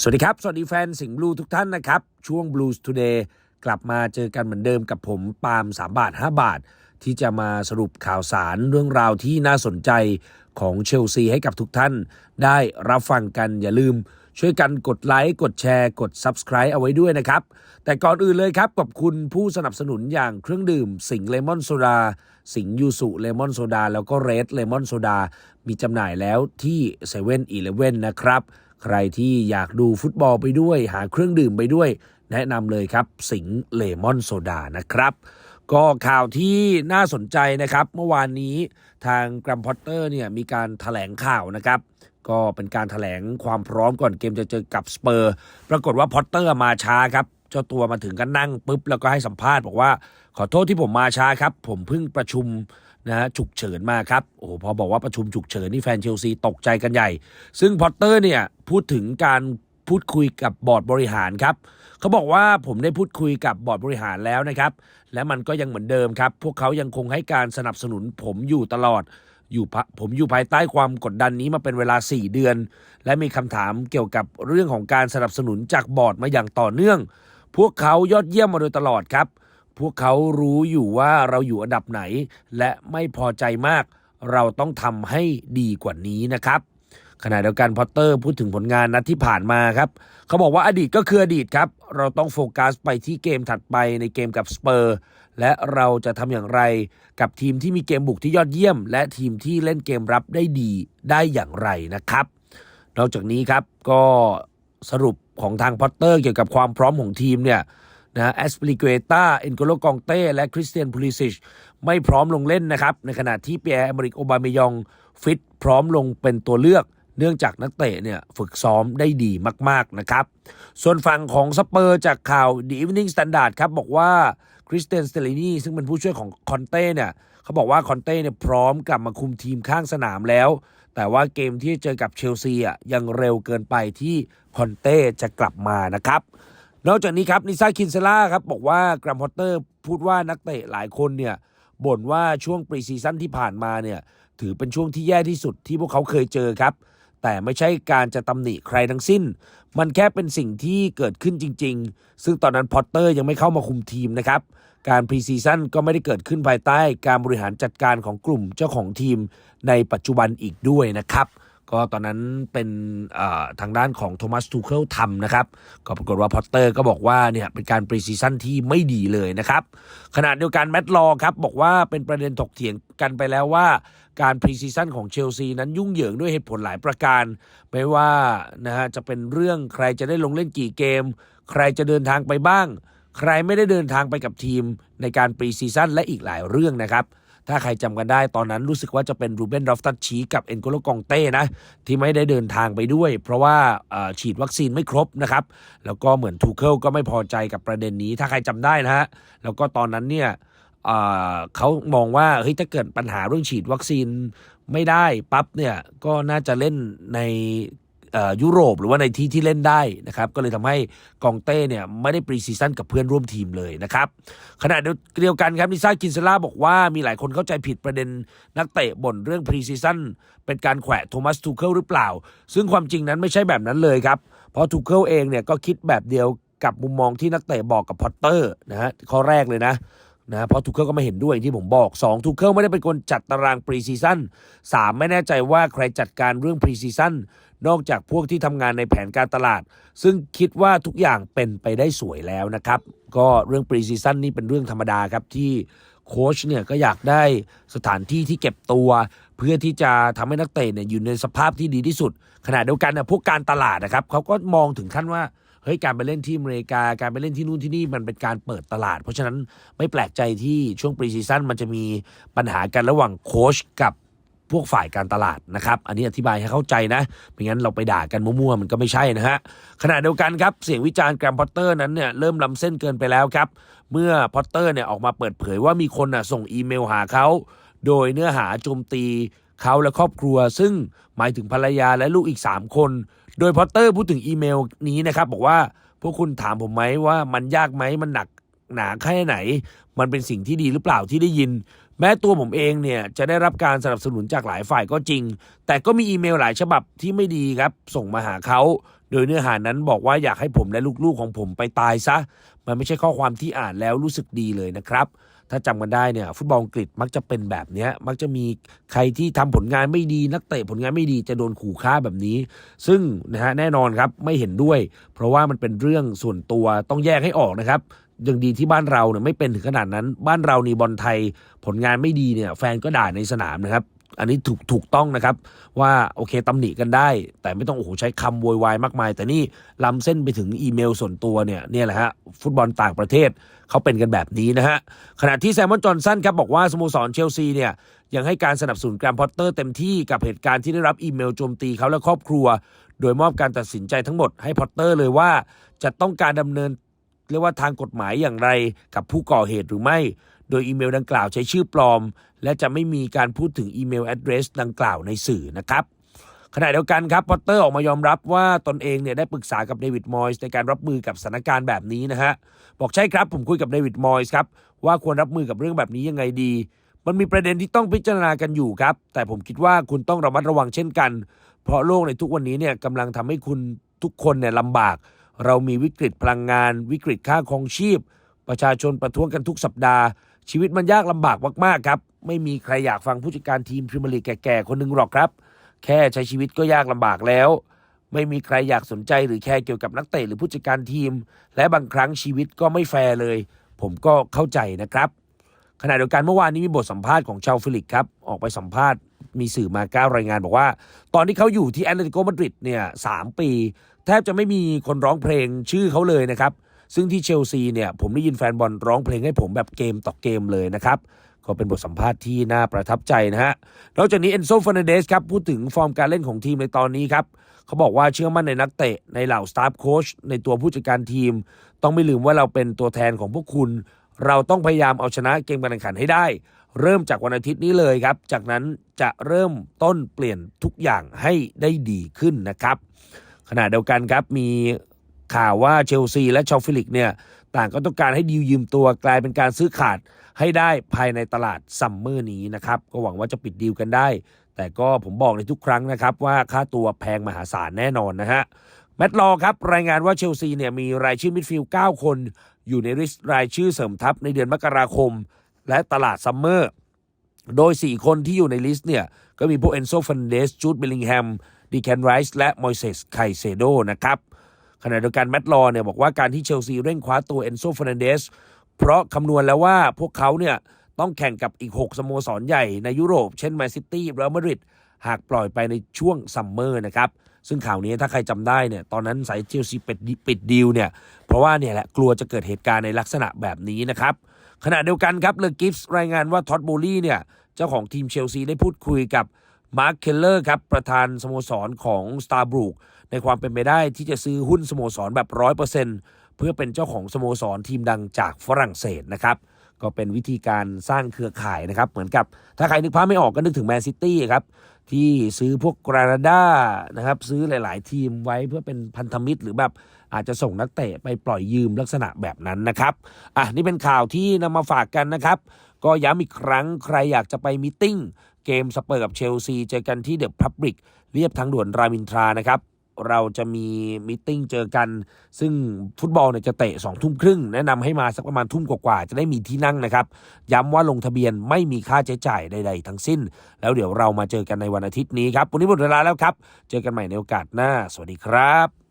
สวัสดีครับ สวัสดีแฟนสิงห์บลูทุกท่านนะครับ ช่วง Blues Today กลับมาเจอกันเหมือนเดิมกับผมปาล์ม3 บาท 5 บาท ที่จะมาสรุปข่าวสารเรื่องราวที่น่าสนใจของเชลซีให้กับทุกท่าน ได้รับฟังกันอย่าลืม ช่วยกันกดไลค์กดแชร์ กด Subscribe เอาไว้ด้วยนะครับ แต่ก่อนอื่นเลยครับขอบคุณผู้สนับสนุนอย่างเครื่องดื่มสิงห์เลมอนโซดาสิงห์ยูสุเลมอนโซดาแล้วก็เรดเลมอนโซดามีจำหน่ายแล้วที่7 e เ e ่ e อนะครับ ใครที่อยากดูฟุตบอลไปด้วย หาเครื่องดื่มไปด้วย แนะนำเลยครับ สิงเลมอนโซดานะครับก็ข่าวที่น่าสนใจนะครับ เมื่อวานนี้ทางกรัมพอตเตอร์เนี่ยมีการถแถลงข่าวนะครับ ก็เป็นการถแถลงความพร้อมก่อนเกมจะเจอกับสเปอร์ ปรากฏว่าพอตเตอร์มาช้าครับ เจ้าตัวมาถึงก็นั่งปุ๊บ แล้วก็ให้สัมภาษณ์บอกว่า ขอโทษที่ผมมาช้าครับ ผมเพิ่งประชุม นะฮะฉุกเฉินมาครับโอ้โหพอบอกว่าประชุมฉุกเฉินนี่แฟนเชลซีตกใจกันใหญ่ ซึ่งพอตเตอร์เนี่ยพูดถึงการพูดคุยกับบอร์ดบริหารครับเขาบอกว่าผมได้พูดคุยกับบอร์ดบริหารแล้วนะครับ และมันก็ยังเหมือนเดิมครับ พวกเขายังคงให้การสนับสนุนผมอยู่ตลอดอยู่ผมอยู่ภายใต้ความกดดันนี้มาเป็นเวลา 4 เดือน และมีคำถามเกี่ยวกับเรื่องของการสนับสนุนจากบอร์ดมาอย่างต่อเนื่อง พวกเขายอดเยี่ยมมาโดยตลอดครับ พวกเขารู้อยู่ว่าเราอยู่อันดับไหน และไม่พอใจมาก เราต้องทำให้ดีกว่านี้นะครับ ขณะเดียวกันพอตเตอร์พูดถึงผลงานนัดที่ผ่านมาครับ เขาบอกว่าอดีตก็คืออดีตครับ เราต้องโฟกัสไปที่เกมถัดไปในเกมกับสเปอร์และเราจะทำอย่างไรกับทีมที่มีเกมบุกที่ยอดเยี่ยม และทีมที่เล่นเกมรับได้ดีได้อย่างไรนะครับ นอกจากนี้ครับก็สรุปของทางพอตเตอร์เกี่ยวกับความพร้อมของทีมเนี่ย นะแอสปลิเกตาเอ็นโกโลกองเต้และคริสเตียนพูลิซิชไม่พร้อมลงเล่นนะครับ ในขณะที่เปียร์อเมริกโอบาเมยองฟิตพร้อมลงเป็นตัวเลือกเนื่องจากนักเตะเนี่ยฝึกซ้อมได้ดีมาก ๆ นะครับ ส่วนฝั่งของสเปอร์จากข่าว The Evening Standard ครับ บอกว่าคริสเตียนสเตลินีซึ่งเป็นผู้ช่วยของคอนเต้เนี่ยเขาบอกว่าคอนเต้เนี่ยพร้อมกลับมาคุมทีมข้างสนามแล้ว แต่ว่าเกมที่เจอกับเชลซีอะยังเร็วเกินไปที่คอนเต้จะกลับมานะครับ นอกจากนี้ครับนิซ่าคินเซล่าครับบอกว่ากรัมพอตเตอร์พูดว่านักเตะหลายคนเนี่ยบ่นว่าช่วงปรีซีซั่นที่ผ่านมาเนี่ยถือเป็นช่วงที่แย่ที่สุดที่พวกเขาเคยเจอครับ แต่ไม่ใช่การจะตำหนิใครทั้งสิ้น มันแค่เป็นสิ่งที่เกิดขึ้นจริง ๆ ซึ่งตอนนั้นพอตเตอร์ยังไม่เข้ามาคุมทีมนะครับ การพรีซีซั่นก็ไม่ได้เกิดขึ้นภายใต้การบริหารจัดการของกลุ่มเจ้าของทีมในปัจจุบันอีกด้วยนะครับ ก็ตอนนั้นเป็นทางด้านของโทมัสทูเคิลทำนะครับ ก็ปรากฏว่าพอตเตอร์ก็บอกว่าเนี่ยเป็นการปรีซีซั่นที่ไม่ดีเลยนะครับขณะเดียวกันแมตต์ลอครับบอกว่าเป็นประเด็นถกเถียงกันไปแล้วว่าการพรีซีซั่นของเชลซีนั้นยุ่งเหยิงด้วยเหตุผลหลายประการ ไม่ว่านะฮะจะเป็นเรื่องใครจะได้ลงเล่นกี่เกม ใครจะเดินทางไปบ้าง ใครไม่ได้เดินทางไปกับทีมในการปรีซีซั่นและอีกหลายเรื่องนะครับ ถ้าใครจำกันได้ตอนนั้นรู้สึกว่าจะเป็นรูเบนดอฟตัชชีกับเอ็นโกโลกองเต้นะ ที่ไม่ได้เดินทางไปด้วย เพราะว่าฉีดวัคซีนไม่ครบนะครับ แล้วก็เหมือนทูเคิลก็ไม่พอใจกับประเด็นนี้ ถ้าใครจำได้นะฮะแล้วก็ตอนนั้นเนี่ยเขามองว่าเฮ้ยถ้าเกิดปัญหาเรื่องฉีดวัคซีนไม่ได้ปั๊บเนี่ยก็น่าจะเล่นใน ยุโรปหรือว่าในที่ที่เล่นได้นะครับก็เลยทำให้กองเต้เนี่ยไม่ได้ปรีซีซั่นกับเพื่อนร่วมทีมเลยนะครับขณะเดียวกันครับนิซ่ากินเซล่าบอกว่ามีหลายคนเข้าใจผิดประเด็นนักเตะบ่นเรื่องปรีซีซั่นเป็นการแขวะโทมัสทูเคิลหรือเปล่า ซึ่งความจริงนั้นไม่ใช่แบบนั้นเลยครับ เพราะทูเคิลเองเนี่ยก็คิดแบบเดียวกับมุมมองที่นักเตะบอกกับพอตเตอร์นะฮะข้อแรกเลยนะ นะเพราะทูเคิลก็ไม่เห็นด้วยที่ผมบอก 2 ทูเคิลไม่ได้เป็นคนจัดตารางปรีซีซั่น3ไม่แน่ใจว่าใครจัดการเรื่องปรีซีซั่นนอกจากพวกที่ทำงานในแผนการตลาด ซึ่งคิดว่าทุกอย่างเป็นไปได้สวยแล้วนะครับ ก็เรื่องปรีซีซั่นนี่เป็นเรื่องธรรมดาครับที่โค้ชเนี่ยก็อยากได้สถานที่ที่เก็บตัว เพื่อที่จะทำให้นักเตะเนี่ยอยู่ในสภาพที่ดีที่สุด ขณะเดียวกันนะพวกการตลาดนะครับเขาก็มองถึงขั้นว่า เฮ้ยการไปเล่นที่อเมริกาการไปเล่นที่นู่นที่นี่มันเป็นการเปิดตลาด เพราะฉะนั้นไม่แปลกใจที่ช่วงปรีซีซั่นมันจะมีปัญหากันระหว่างโค้ชกับพวกฝ่ายการตลาดนะครับ อันนี้อธิบายให้เข้าใจนะไม่งั้นเราไปด่ากันมั่วๆมันก็ไม่ใช่นะฮะขณะเดียวกันครับเสียงวิจารณ์แกรมพอตเตอร์นั้นเนี่ยเริ่มล้าเส้นเกินไปแล้วครับ เมื่อพอตเตอร์เนี่ยออกมาเปิดเผยว่ามีคนน่ะส่งอีเมลหาเขาโดยเนื้อหาโจมตี เขาและครอบครัว ซึ่งหมายถึงภรรยาและลูกอีก 3 คน โดยพอตเตอร์พูดถึงอีเมลนี้นะครับ บอกว่าพวกคุณถามผมไหมว่ามันยากไหมมันหนักหนาแค่ไหน มันเป็นสิ่งที่ดีหรือเปล่าที่ได้ยิน แม้ตัวผมเองเนี่ยจะได้รับการสนับสนุนจากหลายฝ่ายก็จริง แต่ก็มีอีเมลหลายฉบับที่ไม่ดีครับ ส่งมาหาเขา โดยเนื้อหานั้นบอกว่าอยากให้ผมและลูกๆของผมไปตายซะ มันไม่ใช่ข้อความที่อ่านแล้วรู้สึกดีเลยนะครับ ถ้าจำกันได้เนี่ยฟุตบอลอังกฤษมักจะเป็นแบบเนี้ยมักจะมีใครที่ทำผลงานไม่ดี นักเตะผลงานไม่ดีจะโดนขู่ฆ่าแบบนี้ ซึ่งนะฮะแน่นอนครับไม่เห็นด้วย เพราะว่ามันเป็นเรื่องส่วนตัวต้องแยกให้ออกนะครับยังดีที่บ้านเราเนี่ยไม่เป็นถึงขนาดนั้น บ้านเรานี่บอลไทยผลงานไม่ดีเนี่ยแฟนก็ด่าในสนามนะครับ อันนี้ถูกถูกต้องนะครับ ว่าโอเคตำหนิกันได้ แต่ไม่ต้องโอ้โหใช้คำโวยวายมากมาย แต่นี่ล้ำเส้นไปถึงอีเมลส่วนตัวเนี่ยเนี่ยแหละฮะฟุตบอลต่างประเทศเขาเป็นกันแบบนี้นะฮะขณะที่แซมมอนจอห์นสันครับบอกว่าสโมสรเชลซีเนี่ยยังให้การสนับสนุนแกรมพอตเตอร์เต็มที่กับเหตุการณ์ที่ได้รับอีเมลโจมตีเขาและครอบครัว โดยมอบการตัดสินใจทั้งหมดให้พอตเตอร์เลยว่าจะต้องการดำเนินเรียกว่าทางกฎหมายอย่างไรกับผู้ก่อเหตุหรือไม่ โดยอีเมลดังกล่าวใช้ชื่อปลอม และจะไม่มีการพูดถึงอีเมลแอดเดรสดังกล่าวในสื่อนะครับขณะเดียวกันครับพอตเตอร์ออกมายอมรับว่าตนเองเนี่ยได้ปรึกษากับเดวิดมอยส์ในการรับมือกับสถานการณ์แบบนี้นะฮะบอกใช่ครับผมคุยกับเดวิดมอยส์ครับว่าควรรับมือกับเรื่องแบบนี้ยังไงดี มันมีประเด็นที่ต้องพิจารณากันอยู่ครับ แต่ผมคิดว่าคุณต้องระมัดระวังเช่นกัน เพราะโลกในทุกวันนี้เนี่ยกำลังทำให้คุณทุกคนเนี่ยลำบาก เรามีวิกฤตพลังงาน วิกฤตค่าครองชีพ ประชาชนประท้วงกันทุกสัปดาห์ ชีวิตมันยากลำบากมากๆครับ ไม่มีใครอยากฟังผู้จัดการทีมพรีเมียร์ลีกแก่ๆคนหนึ่งหรอกครับ แค่ใช้ชีวิตก็ยากลำบากแล้ว ไม่มีใครอยากสนใจหรือแคร์เกี่ยวกับนักเตะหรือผู้จัดการทีม และบางครั้งชีวิตก็ไม่แฟร์เลย ผมก็เข้าใจนะครับขณะเดียวกันเมื่อวานนี้มีบทสัมภาษณ์ของชาวฟิลิกครับ ออกไปสัมภาษณ์มีสื่อมาก้าวรายงานบอกว่า ตอนที่เขาอยู่ที่แอตเลติโกมาดริดเนี่ยสามปี แทบจะไม่มีคนร้องเพลงชื่อเขาเลยนะครับ ซึ่งที่เชลซีเนี่ยผมได้ยินแฟนบอลร้องเพลงให้ผมแบบเกมต่อเกมเลยนะครับ ก็เป็นบทสัมภาษณ์ที่น่าประทับใจนะฮะนอกจากนี้เอนโซฟ r นเดสครับพูดถึงฟอร์มการเล่นของทีมในตอนนี้ครับเขาบอกว่าเชื่อมั่นในนักเตะในเหล่าสตาฟโค้ชในตัวผู้จัดการทีม ต้องไม่ลืมว่าเราเป็นตัวแทนของพวกคุณ เราต้องพยายามเอาชนะเกมการแข่งขันให้ได้ เริ่มจากวันอาทิตย์นี้เลยครับ จากนั้นจะเริ่มต้นเปลี่ยนทุกอย่างให้ได้ดีขึ้นนะครับขณะเดียวกันครับมี ข่าวว่าเชลซีและชาวฟิลิกเนี่ยต่างก็ต้องการให้ดีลยืมตัวกลายเป็นการซื้อขาดให้ได้ภายในตลาดซัมเมอร์นี้นะครับ ก็หวังว่าจะปิดดีลกันได้ แต่ก็ผมบอกในทุกครั้งนะครับ ว่าค่าตัวแพงมหาศาลแน่นอนนะฮะแมตต์ลอครับ รายงานว่าเชลซีเนี่ยมีรายชื่อมิดฟิลด์9คน อยู่ในริสต์รายชื่อเสริมทัพในเดือนมกราคม และตลาดซัมเมอร์โดย 4 คนที่อยู่ในลิสต์เนี่ย ก็มีพวกเอนโซฟันเดสจูดเบลลิงแฮมดีแคนไรส์และมอยเซสไคเซโดนะครับ ขณะเดียวกันแมตต์ลอเนี่ยบอกว่าการที่เชลซีเร่งคว้าตัวเอนโซฟ r นเดสเพราะคำนวณแล้วว่าพวกเขาเนี่ยต้องแข่งกับอีก 6 สโมสรใหญ่ในยุโรป เช่นแมนซิตี้เรอัลมาดริดหากปล่อยไปในช่วงซัมเมอร์นะครับ ซึ่งข่าวนี้ถ้าใครจำได้เนี่ยตอนนั้นสายเชลซีปิดปิดดีลเนี่ยเพราะว่าเนี่ยแหละกลัวจะเกิดเหตุการณ์ในลักษณะแบบนี้นะครับขณะเดียวกันครับเลอกิฟส์รายงานว่าท็อตโบลี่เนี่ยเจ้าของทีมเชลซีได้พูดคุยกับมาร์คเคลเลอร์ครับประธานสโมสรของสตาร์บรูก ในความเป็นไปได้ที่จะซื้อหุ้นสโมสรแบบร้อยเปอร์เซ็นต์เพื่อเป็นเจ้าของสโมสรทีมดังจากฝรั่งเศสนะครับ ก็เป็นวิธีการสร้างเครือข่ายนะครับ เหมือนกับถ้าใครนึกภาพไม่ออกก็นึกถึงแมนซิตี้ครับ ที่ซื้อพวกกราดานะครับ ซื้อหลาย ๆ ทีมไว้เพื่อเป็นพันธมิตรหรือแบบอาจจะส่งนักเตะไปปล่อยยืมลักษณะแบบนั้นนะครับอะนี่เป็นข่าวที่นำมาฝากกันนะครับ ก็ย้ำอีกครั้งใครอยากจะไปมิทติ้งเกมสเปอร์กับเชลซีเจอกันที่เดอะพับริกเรียบทางด่วนรามินทรานะครับ เราจะมีมิ팅เจอกัน ซึ่งฟุตบอลเนี่ยจะเตะสองทุ่มครึ่ง แนะนำให้มาสักประมาณทุ่มกว่าๆจะได้มีที่นั่งนะครับ ย้ำว่าลงทะเบียนไม่มีค่าใช้จ่ายใด ๆ ทั้งสิ้น แล้วเดี๋ยวเรามาเจอกันในวันอาทิตย์นี้ครับวันนี้หมดเวลาแล้วครับ เจอกันใหม่ในโอกาสหน้า สวัสดีครับ